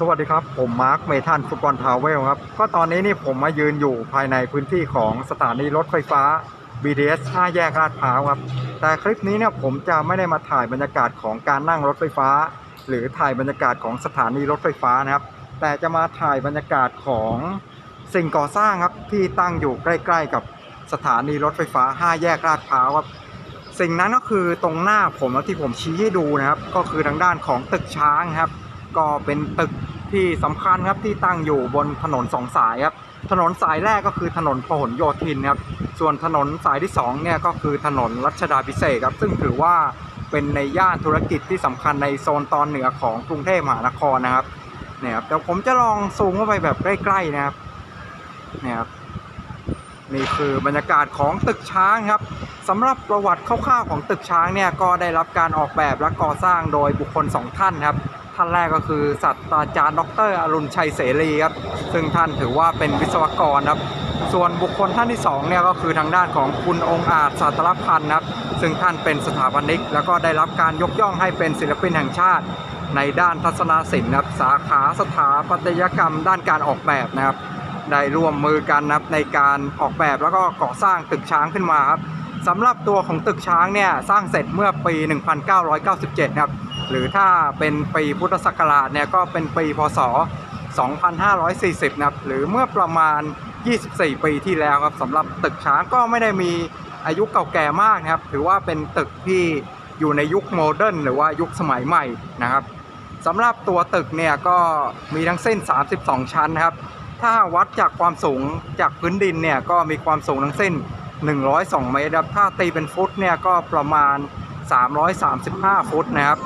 สวัสดีครับ ผมมาร์คเมทันฟุตบอลทาวเวลครับ ก็ตอนนี้นี่ผมมายืนอยู่ภายในพื้นที่ของสถานีรถไฟฟ้า BTS 5 แยกลาดพร้าวครับ แต่คลิปนี้เนี่ยผมจะไม่ได้มาถ่ายบรรยากาศของการนั่งรถไฟฟ้า หรือถ่ายบรรยากาศของสถานีรถไฟฟ้านะครับ แต่จะมาถ่ายบรรยากาศของสิ่งก่อสร้างครับที่ตั้งอยู่ใกล้ ๆ กับสถานีรถไฟฟ้า 5 แยกลาดพร้าวครับสิ่งนั้นก็คือตรงหน้าผมแล้วที่ผมชี้ให้ดูนะครับ ก็คือทางด้านของตึกช้างครับ ก็เป็นตึกที่สำคัญครับที่ตั้งอยู่บนถนนสองสายครับถนนสายแรกก็คือถนนพหลโยธินครับส่วนถนนสายที่สองเนี่ยก็คือถนนรัชดาพิเศษครับซึ่งถือว่าเป็นในย่านธุรกิจที่สำคัญในโซนตอนเหนือของกรุงเทพมหานครนะครับเนี่ยครับเดี๋ยวผมจะลองซูมเข้าไปแบบใกล้ๆนะครับเนี่ยครับนี่คือบรรยากาศของตึกช้างครับสำหรับประวัติคร่าวๆของตึกช้างเนี่ยก็ได้รับการออกแบบและก่อสร้างโดยบุคคลสองท่านครับ ท่านแรกก็คือศาสตราจารย์ดรอรุณชัยเสรีครับซึ่งท่านถือว่าเป็นวิศวกรครับ ส่วนบุคคลท่านที่สองเนี่ยก็คือทางด้านของคุณองค์อาจสาตรพันธ์ครับซึ่งท่านเป็นสถาปนิก แล้วก็ได้รับการยกย่องให้เป็นศิลปินแห่งชาติ ในด้านทัศนศิลป์นะครับสาขาสถาปัตยกรรม ด้านการออกแบบนะครับได้ร่วมมือกันนะครับในการออกแบบแล้วก็ก่อสร้างตึกช้างขึ้นมาครับสำหรับตัวของตึกช้างเนี่ยสร้างเสร็จเมื่อปี 1997ครับ หรือถ้าเป็นปีพุทธศักราชเนี่ยก็เป็นปีพศ 2540 นะครับ หรือเมื่อประมาณ 24 ปีที่แล้วครับสำหรับตึกช้างก็ไม่ได้มีอายุเก่าแก่มากนะครับ ถือว่าเป็นตึกที่อยู่ในยุคโมเดิร์นหรือว่ายุคสมัยใหม่นะครับสำหรับตัวตึกเนี่ยก็มีทั้งเส้น 32 ชั้นนะครับ ถ้าวัดจากความสูงจากพื้นดินเนี่ยก็มีความสูงทั้งเส้น 102 เมตรครับ ถ้าตีเป็นฟุตเนี่ยก็ประมาณ 335 ฟุตนะครับ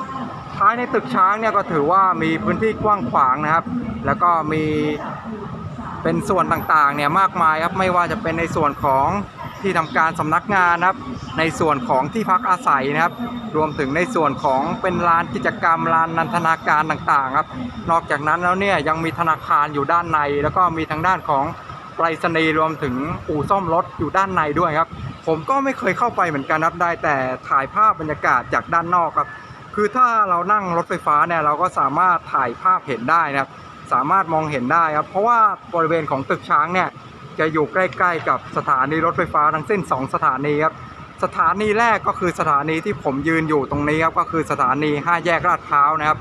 ภายในตึกช้างเนี่ยก็ถือว่ามีพื้นที่กว้างขวางนะครับ แล้วก็มีเป็นส่วนต่างๆเนี่ยมากมายครับไม่ว่าจะเป็นในส่วนของที่ทำการสำนักงานนะครับ ในส่วนของที่พักอาศัยนะครับ รวมถึงในส่วนของเป็นลานกิจกรรมลานนันทนาการต่างๆครับ นอกจากนั้นแล้วเนี่ยยังมีธนาคารอยู่ด้านใน แล้วก็มีทางด้านของไปรษณีย์รวมถึงอู่ซ่อมรถอยู่ด้านในด้วยครับ ผมก็ไม่เคยเข้าไปเหมือนกันครับได้แต่ถ่ายภาพบรรยากาศจากด้านนอกครับ คือถ้าเรานั่งรถไฟฟ้าเนี่ยเราก็สามารถถ่ายภาพเห็นได้นะครับ สามารถมองเห็นได้ครับ เพราะว่าบริเวณของตึกช้างเนี่ยจะอยู่ใกล้ๆกับสถานีรถไฟฟ้าทั้งสิ้น 2 สถานีครับ สถานีแรกก็คือสถานีที่ผมยืนอยู่ตรงนี้ครับก็คือสถานี 5 แยกลาดพร้าวนะครับ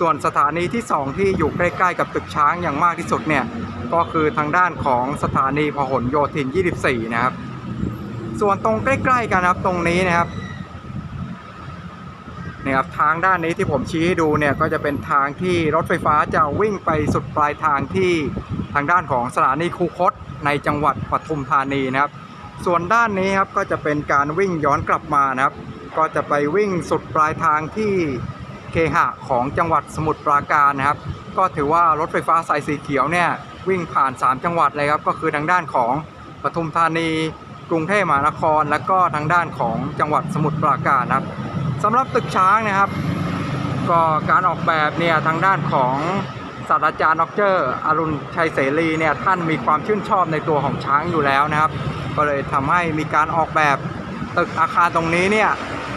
ส่วนสถานีที่ 2 ที่อยู่ใกล้ๆกับตึกช้างอย่างมากที่สุดเนี่ยก็คือทางด้านของสถานีพหลโยธิน 24 นะครับ ส่วนตรงใกล้ ๆ กันครับตรงนี้นะครับ นี่ยครับทางด้านนี้ที่ผมชี้ให้ดูเนี่ยก็จะเป็นทางที่รถไฟฟ้าจะวิ่งไปสุดปลายทางที่ทางด้านของสถานีคูคตในจังหวัดปทุมธานีนะครับ ส่วนด้านนี้ครับก็จะเป็นการวิ่งย้อนกลับมานะครับ ก็จะไปวิ่งสุดปลายทางที่เคหะของจังหวัดสมุทรปราการนะครับ ก็ถือว่ารถไฟฟ้าสายสีเขียวเนี่ยวิ่งผ่าน 3 จังหวัดเลยครับก็คือทางด้านของปทุมธานี กรุงเทพมหานคร และก็ทางด้านของจังหวัดสมุทรปราการนะครับ สำหรับตึกช้างนะครับ ก็การออกแบบเนี่ยทางด้านของศาสตราจารย์ดรอรุณชัยเสรีเนี่ยท่านมีความชื่นชอบในตัวของช้างอยู่แล้วนะครับ ก็เลยทำให้มีการออกแบบตึกอาคารตรงนี้เนี่ย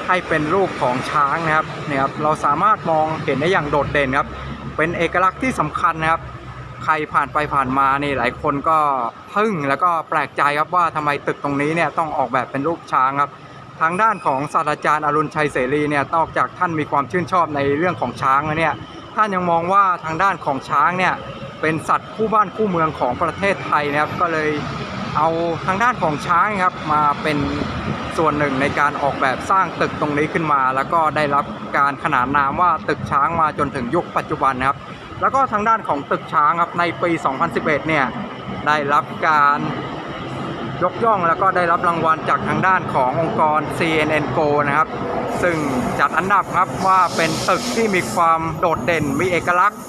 ให้เป็นรูปของช้างนะครับเนี่ยครับเราสามารถมองเห็นได้อย่างโดดเด่นครับ เป็นเอกลักษณ์ที่สำคัญนะครับ ใครผ่านไปผ่านมานี่หลายคนก็ทึ่งแล้วก็แปลกใจครับว่าทำไมตึกตรงนี้เนี่ยต้องออกแบบเป็นรูปช้างครับ ทางด้านของศาสตราจารย์อรุณชัยเสรีเนี่ยนอกจากท่านมีความชื่นชอบในเรื่องของช้างแล้วเนี่ยท่านยังมองว่าทางด้านของช้างเนี่ยเป็นสัตว์คู่บ้านคู่เมืองของประเทศไทยนะครับก็เลยเอาทางด้านของช้างครับมาเป็นส่วนหนึ่งในการออกแบบสร้างตึกตรงนี้ขึ้นมา แล้วก็ได้รับการขนานนามว่าตึกช้างมาจนถึงยุคปัจจุบันนะครับ แล้วก็ทางด้านของตึกช้างครับในปี 2011 เนี่ยได้รับการ ยกย่องแล้วก็ได้รับรางวัลจากทางด้านขององค์กร CNN Go นะครับ ซึ่งจัดอันดับครับว่าเป็นตึกที่มีความโดดเด่นมีเอกลักษณ์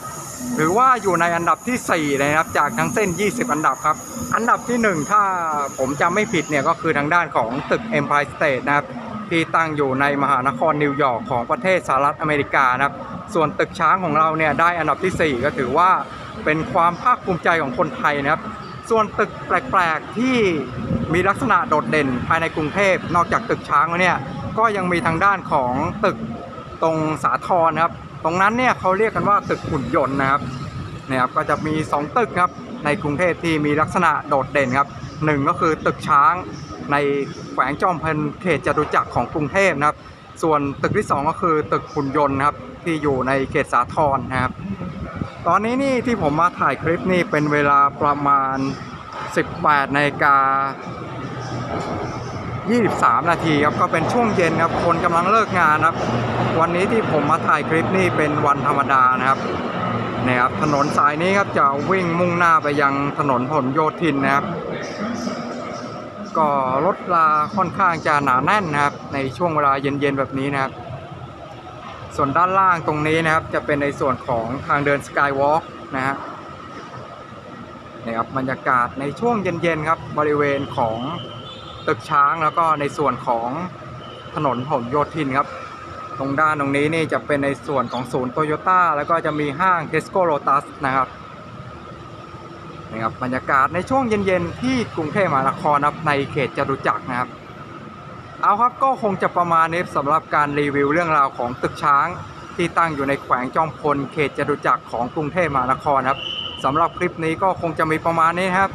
หรือว่าอยู่ในอันดับที่ 4 นะครับ จากทั้งเส้น 20 อันดับครับ อันดับที่ 1 ถ้าผมจำไม่ผิดเนี่ยก็คือทางด้านของตึก Empire State นะครับที่ตั้งอยู่ในมหานครนิวยอร์กของประเทศสหรัฐอเมริกานะครับ ส่วนตึกช้างของเราเนี่ยได้อันดับที่ 4 ก็ถือว่าเป็นความภาคภูมิใจของคนไทยนะครับ ส่วนตึกแปลกๆที่มีลักษณะโดดเด่นภายในกรุงเทพนอกจากตึกช้างแล้วเนี่ยก็ยังมีทางด้านของตึกตรงสาทรนะครับ ตรงนั้นเนี่ยเขาเรียกกันว่าตึกหุ่นยนต์นะครับนะครับก็จะมี 2 ตึกครับในกรุงเทพที่มีลักษณะโดดเด่นครับหนึ่งก็คือตึกช้างในแขวงจอมพลเขตจตุจักรของกรุงเทพนะครับ ส่วนตึกที่ 2 ก็คือตึกหุ่นยนต์ครับที่อยู่ในเขตสาทรนะครับ ตอนนี้นี่ที่ผมมาถ่ายคลิปนี่เป็นเวลาประมาณ 18นาฬิกา23 นาทีครับก็เป็นช่วงเย็นครับคนกำลังเลิกงานครับ วันนี้ที่ผมมาถ่ายคลิปนี่เป็นวันธรรมดานะครับนี่ครับถนนสายนี้ครับจะวิ่งมุ่งหน้าไปยังถนนผลโยธินนะครับ ก็รถลาค่อนข้างจะหนาแน่นนะครับ ในช่วงเวลาเย็นๆแบบนี้นะครับ ส่วนด้านล่างตรงนี้นะครับ จะเป็นในส่วนของทางเดินสกายวอล์กนะฮะนี่ครับบรรยากาศในช่วงเย็นๆครับบริเวณของตึกช้างแล้วก็ในส่วนของถนนผลโยธินครับ ตรงด้านตรงนี้นี่จะเป็นในส่วนของศูนย์โตโยต้าแล้วก็จะมีห้างเทสโก้โ t ตัสนะครับนี่ครับบรรยากาศในช่วงเย็นๆที่กรุงเทพมหานครนะครับในเขตจตุจักรนะครับ เอาครับก็คงจะประมาณนี้สำหรับการรีวิวเรื่องราวของตึกช้าง ที่ตั้งอยู่ในแขวงจอมพลเขตจตุจักรของกรุงเทพมหานครครับสำหรับคลิปนี้ก็คงจะมีประมาณนี้ครับ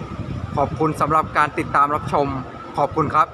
ขอบคุณสำหรับการติดตามรับชม ขอบคุณครับ